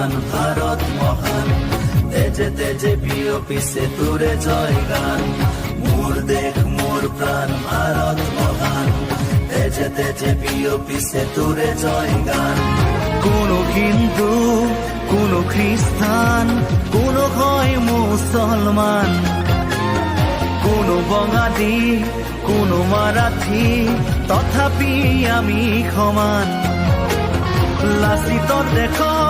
গান ভারত মহান। তেজে তেজে বিয় পিছে তোরে জয় গান। মোর দেখ, মোর প্রাণ ভারত মহান। তেজে তেজে বিয় পিছে তোরে জয় গান। কোনো হিন্দু, কোনো খ্রিস্টান, কোনো হয় মুসলমান। কোনো বঙালী কোনো মারাঠী, তথাপি আমি সমান। লাচিতৰ দেশৰ